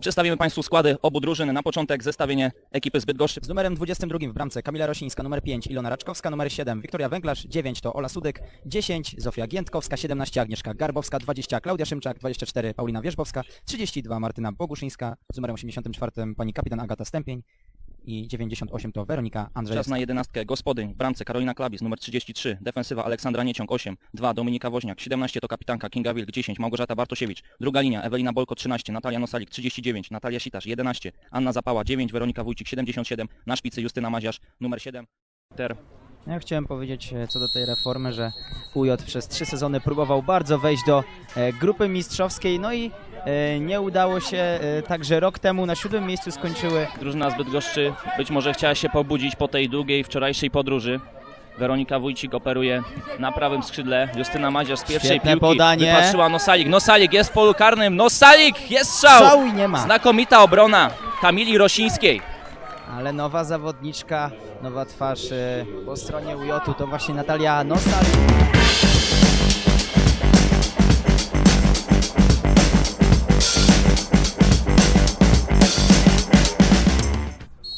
Przedstawimy Państwu składy obu drużyn. Na początek zestawienie ekipy z Bydgoszczy. Z numerem 22 w bramce Kamila Rosińska, numer 5 Ilona Raczkowska, numer 7 Wiktoria Węglarz, 9 to Ola Sudyk, 10 Zofia Giętkowska, 17 Agnieszka Garbowska, 20 Klaudia Szymczak, 24 Paulina Wierzbowska, 32 Martyna Boguszyńska, z numerem 84 pani kapitan Agata Stępień i 98 to Weronika Czas Andrzejewska. na jedenastkę gospodyń. W bramce Karolina Klabis, numer 33. Defensywa Aleksandra Nieciąg, 8. 2. Dominika Woźniak, 17 to kapitanka Kinga Wilk, 10. Małgorzata Bartosiewicz. Druga linia Ewelina Bolko, 13. Natalia Nosalik, 39. Natalia Sitarz, 11. Anna Zapała, 9. Weronika Wójcik, 77. Na szpicy Justyna Maziarz, numer 7. Ter. Ja chciałem powiedzieć e, co do tej reformy, że UJ przez trzy sezony próbował bardzo wejść do e, grupy mistrzowskiej, no i e, nie udało się, także rok temu na siódmym miejscu skończyły Drużyna z Bydgoszczy być może chciała się pobudzić po tej długiej wczorajszej podróży. Weronika Wójcik operuje na prawym skrzydle. Justyna Maziarz z pierwszej Świetne piłki podanie. wypatrzyła Nosalik. Nosalik jest w polu karnym. Nosalik! Jest strzał! strzał i nie ma. Znakomita obrona Kamili Rosińskiej. Ale nowa zawodniczka, nowa twarz e, po stronie UJ-u to właśnie Natalia Nosal.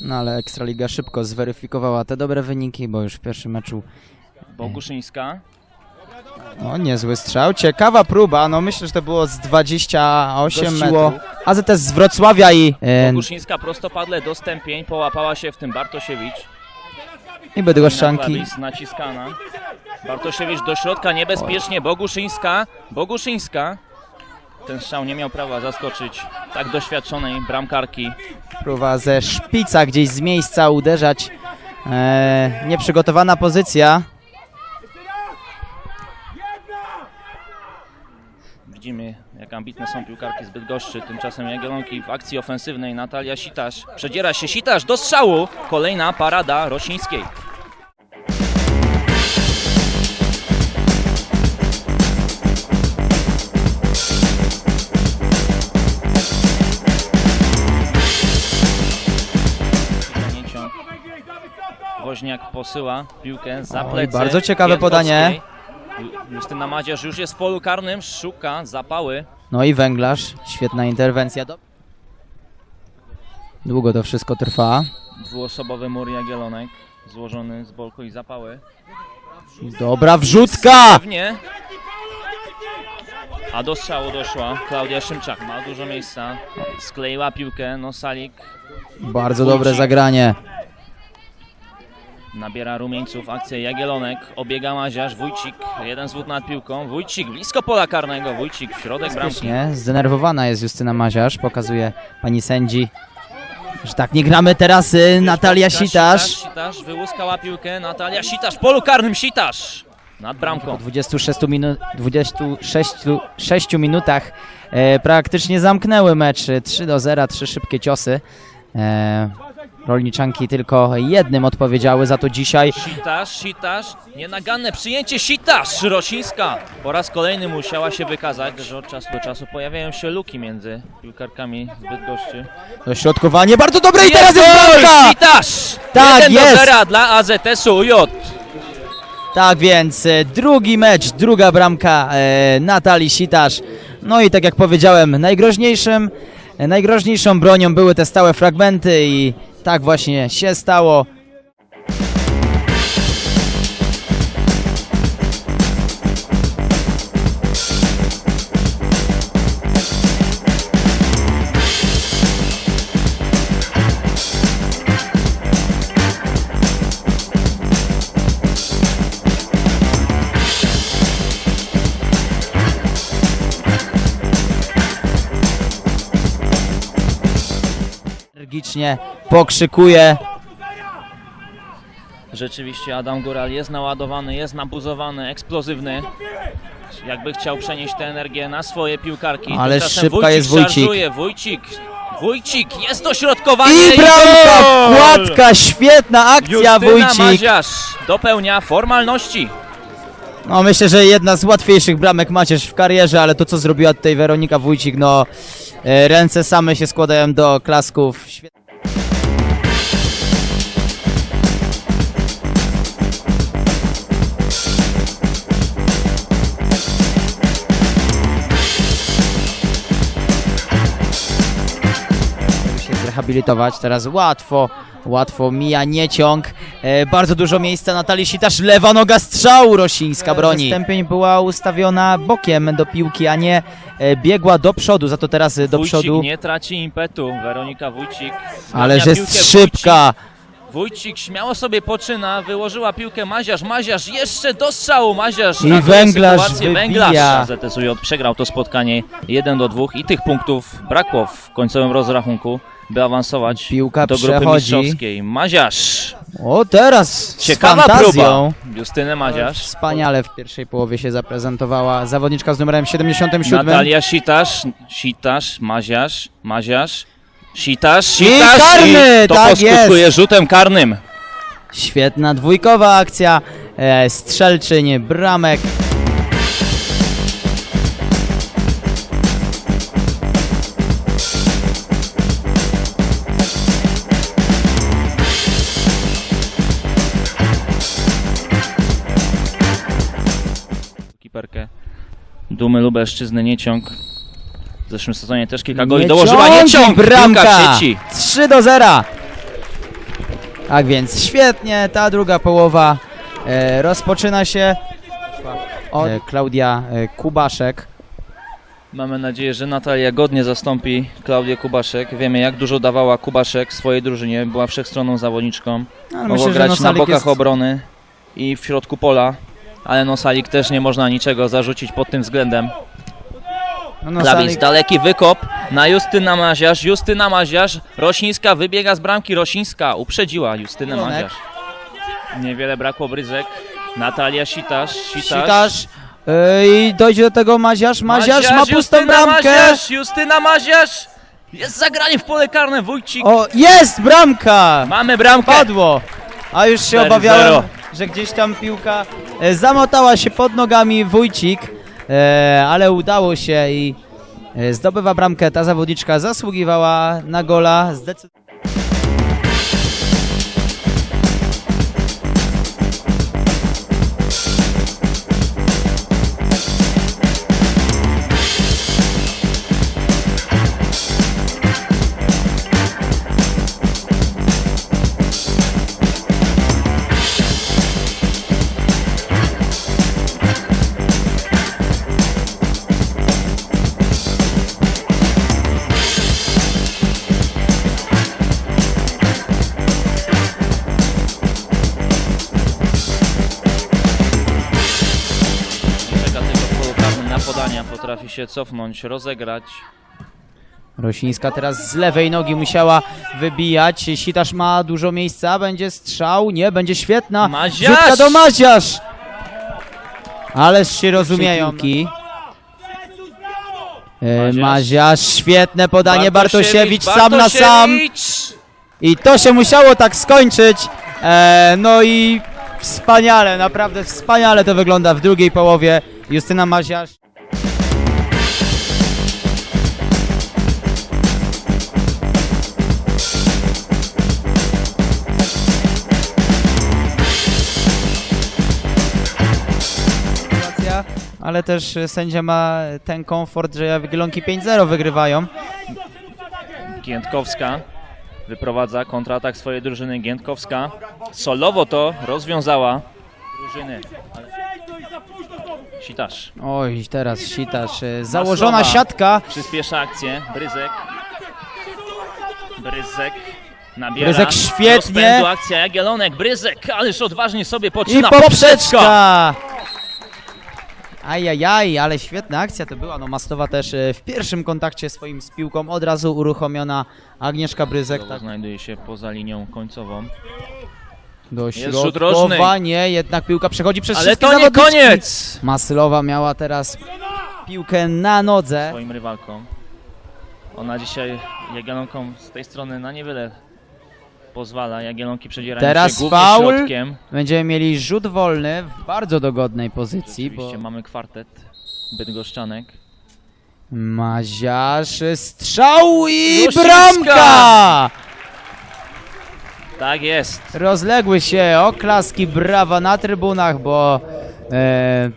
No ale Ekstraliga szybko zweryfikowała te dobre wyniki, bo już w pierwszym meczu Boguszyńska. no niezły strzał, ciekawa próba, no myślę, że to było z 28 Gościło metrów. AZS z Wrocławia i, e, prostopadle do stępień. Połapała się w tym Bartosiewicz. i Bydgoszczanki. Klawis naciskana. Bartosiewicz do środka niebezpiecznie. Boguszyńska. Boguszyńska. Ten strzał nie miał prawa zaskoczyć tak doświadczonej bramkarki. Próba ze szpica gdzieś z miejsca uderzać. E, nieprzygotowana pozycja. Widzimy, ambitne są piłkarki z Bydgoszczy. Tymczasem Jagiellonki w akcji ofensywnej Natalia Sitasz. Przedziera się Sitasz do strzału. Kolejna parada Rosińskiej. Woźniak posyła piłkę za Oj, plecy. bardzo ciekawe Jędrowskiej. podanie. Ju- Justyna Madziarz już jest w polu karnym, szuka zapały. No i węglarz. Świetna interwencja. Do... Długo to wszystko trwa. Dwuosobowy mur Jagiellonek, złożony z bolku i zapały. Dobra wrzutka! Pewnie. A do strzału doszła Klaudia Szymczak, ma dużo miejsca. Skleiła piłkę, no Salik Bardzo dobre zagranie. Nabiera rumieńców, akcja Jagiellonek, obiega Maziarz, Wójcik, jeden zwód nad piłką, Wójcik blisko pola karnego, Wójcik w środek bramki. Zdenerwowana jest Justyna Maziarz. Pokazuje pani sędzi, że tak nie gramy teraz. Y, Natalia Sitasz. Sitasz, Sitasz wyłuskała piłkę, Natalia Sitasz, w polu karnym Sitasz! Nad Po bramką. 26, minu 26 6 minutach e, praktycznie zamknęły mecz. 3 do 0, trzy szybkie ciosy. E, rolniczanki tylko jednym odpowiedziały za to dzisiaj. Sitasz, Sitasz, nienaganne przyjęcie Sitasz, Rosińska. Po raz kolejny musiała się wykazać, że od czasu do czasu pojawiają się luki między piłkarkami Bydgoszczy. Dośrodkowanie bardzo dobre i teraz jest bramka! Sitasz! Tak, 1 jest! do 0 dla AZS-u UJ. Tak więc e, drugi mecz, druga bramka e, Natalii Sitasz. No i tak jak powiedziałem, najgroźniejszym, e, najgroźniejszą bronią były te stałe fragmenty i tak właśnie się stało. Energicznie pokrzykuje. Rzeczywiście Adam Góral jest naładowany, jest nabuzowany, eksplozywny. Jakby chciał przenieść tę energię na swoje piłkarki. Ale Tymczasem szybka Wójcik jest Wójcik. szarżuje, Wójcik. Wójcik, jest dośrodkowanie I bramka, gol! wkładka, świetna akcja Justyna Wójcik. Maziarz dopełnia formalności. No myślę, że jedna z łatwiejszych bramek Macierz w karierze, ale to co zrobiła tutaj Weronika Wójcik, no e, ręce same się składają do klasków. Świet- zrehabilitować. Teraz łatwo, łatwo mija nieciąg. E, bardzo dużo miejsca Natalii Sitasz, lewa noga strzału Rosińska broni. Stępień była ustawiona bokiem do piłki, a nie e, biegła do przodu, za to teraz e, do Wójcik przodu. nie traci impetu. Weronika Wójcik. Ale że piłkę jest szybka. Wójcik. Wójcik śmiało sobie poczyna, wyłożyła piłkę Maziarz, Maziarz jeszcze do strzału, Maziarz I ratuje Węglarz sytuację, wybija. Węglarz. ZSUJ przegrał to spotkanie 1 do 2 i tych punktów brakło w końcowym rozrachunku, by awansować Piłka do grupy przechodzi. mistrzowskiej. Maziarz, O, teraz ciekawa z fantazją. próba. Justyny Maziarz, Wspaniale w pierwszej połowie się zaprezentowała zawodniczka z numerem 77. Natalia Sitasz, Sitasz, Maziarz, Maziarz, Sitasz, I Sitasz karny, i to tak poskutkuje jest. rzutem karnym. Świetna dwójkowa akcja, e, strzelczyń, bramek. Dumy Lubelszczyzny, Nieciąg. W zeszłym sezonie też kilka goli dołożyła. Nieciąg! bramka! W sieci. 3 do 0. Tak więc świetnie, ta druga połowa e, rozpoczyna się od e, Klaudia e, Kubaszek. Mamy nadzieję, że Natalia godnie zastąpi Klaudię Kubaszek. Wiemy, jak dużo dawała Kubaszek swojej drużynie. Była wszechstronną zawodniczką. Ale Mogła myślę, że grać na Nosalik bokach jest, obrony i w środku pola. Ale Nosalik też nie można niczego zarzucić pod tym względem. no, Klawis, Nosalik, daleki wykop na Justyna Maziarz. Justyna Maziarz. Rosińska wybiega z bramki. Rosińska uprzedziła Justynę. Maziarz. Niewiele brakło bryzek. Natalia Sitasz. Sitasz. Sitasz e, i dojdzie do tego Maziarz. Maziarz ma pustą Justyna bramkę. Maziarz, Justyna Maziarz! Jest zagranie w pole karne, Wójcik. O, jest bramka! Mamy bramkę. Padło! A już się 4-0. obawiałem, że gdzieś tam piłka zamotała się pod nogami Wójcik, e, ale udało się i e, zdobywa bramkę. Ta zawodniczka zasługiwała na gola. Zdecyd- się cofnąć, rozegrać. Rosińska teraz z lewej nogi musiała wybijać. Sitasz ma dużo miejsca, będzie strzał, nie, będzie świetna. Maziarz! Rzutka do Maziarz! Ależ się rozumieją. E, Maziarz. Maziarz, świetne podanie, Bartosiewicz, sam na sam. I to się musiało tak skończyć. E, no i wspaniale, naprawdę wspaniale to wygląda w drugiej połowie. Justyna Maziarz. Ale też sędzia ma ten komfort, że Jagiellonki 5-0 wygrywają. Giętkowska wyprowadza kontratak swojej drużyny. Giętkowska solowo to rozwiązała drużyny. Ale- Sitasz Oj, teraz sitasz. e, Założona Maslowa. siatka. przyspiesza akcję. Bryzek. Bryzek. Nabiera Bryzek świetnie. rozpędu, akcja Jagielonek. Bryzek, ależ odważnie sobie I poczyna. poprzeczka! Ajajaj, ale świetna akcja to była. No Mastowa też e, w pierwszym kontakcie swoim z piłką od razu uruchomiona Agnieszka Bryzek. Tak, znajduje się poza linią końcową. do rzut rożny. środkowa, nie, jednak piłka przechodzi przez Ale wszystkie to nie zawodniczki. koniec! Maslowa miała teraz piłkę na nodze. Swoim rywalkom. Ona dzisiaj Jagiellonkom z tej strony na niewiele pozwala. Jagiellonki przedzierają Teraz się głównie faul. środkiem. Będziemy mieli rzut wolny w bardzo dogodnej pozycji, bo Oczywiście mamy kwartet Bydgoszczanek. Maziarz, strzał i bramka! Tak jest. Rozległy się oklaski, brawa na trybunach, bo e,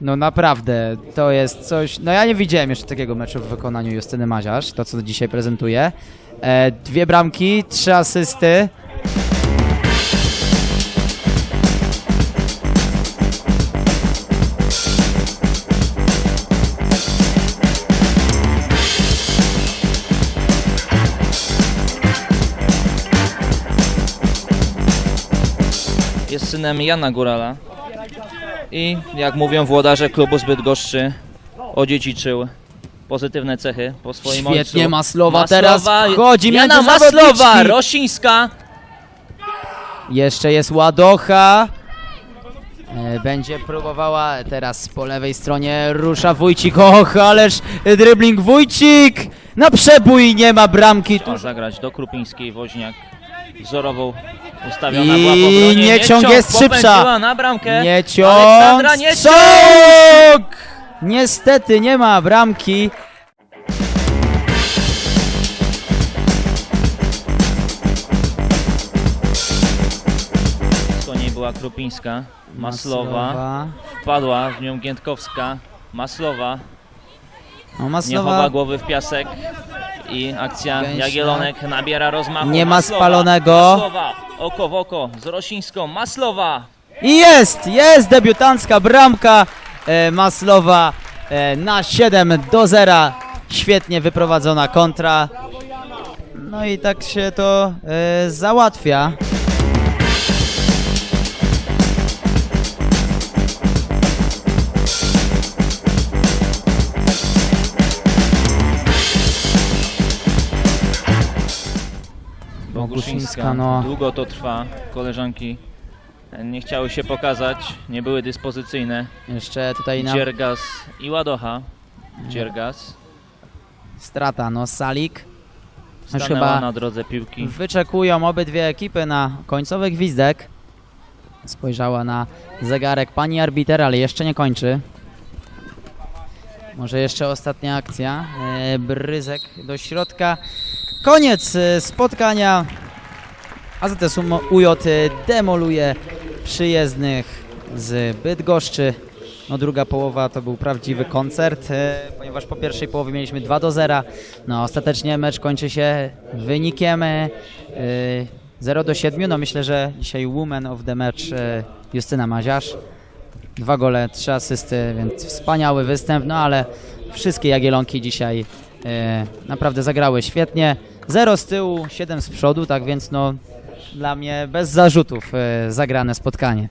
no naprawdę to jest coś. No ja nie widziałem jeszcze takiego meczu w wykonaniu Justyny Maziarz, to co dzisiaj prezentuje. E, dwie bramki, trzy asysty. Jest synem Jana Górala. I jak mówią włodarze klubu zbyt goszczy, odziedziczył pozytywne cechy po swoim ojcu. Świetnie, Maslowa teraz wchodzi Jana między Maslowa, zawodniczki. Rosińska. Jeszcze jest Ładocha. E, Będzie próbowała teraz po lewej stronie rusza Wójcik. Och, ależ dribbling Wójcik! Na przebój nie ma bramki. Ma zagrać do Krupińskiej, Woźniak wzorową ustawiona I była w obronie. Nieciąg jest szybsza. na bramkę. Nie ciąg, Aleksandra Nieciąg! Niestety nie ma bramki. Z niej była Krupińska. Maslowa. Wpadła w nią Giętkowska. Maslowa. No, Nie Maslowa chowa głowy w piasek. I akcja Gęsia. Jagielonek nabiera rozmachu. Nie ma Maslowa, spalonego. Maslowa, oko w oko z Rosińską. Maslowa. I jest, jest debiutancka bramka Maslowa e, na 7 do 0. Świetnie wyprowadzona kontra. No i tak się to e, załatwia. Boguszyńska. no. Długo to trwa. Koleżanki nie chciały się pokazać. Nie były dyspozycyjne. Jeszcze tutaj na Dziergas i Ładocha. Dziergas. strata, no Salik. Już Stanęła chyba na drodze piłki. wyczekują obydwie ekipy na końcowy gwizdek. Spojrzała na zegarek pani arbiter, ale jeszcze nie kończy. Może jeszcze ostatnia akcja. E, Bryzek do środka. Koniec e, spotkania. AZS UJ demoluje przyjezdnych z Bydgoszczy. No druga połowa to był prawdziwy koncert, e, ponieważ po pierwszej połowie mieliśmy 2 do 0. No ostatecznie mecz kończy się wynikiem e, 0 do 7. No myślę, że dzisiaj woman of the match e, Justyna Maziarz. Dwa gole, trzy asysty, więc wspaniały występ, no ale wszystkie Jagielonki dzisiaj e, naprawdę zagrały świetnie. 0 z tyłu, 7 z przodu, tak więc no dla mnie bez zarzutów e, zagrane spotkanie.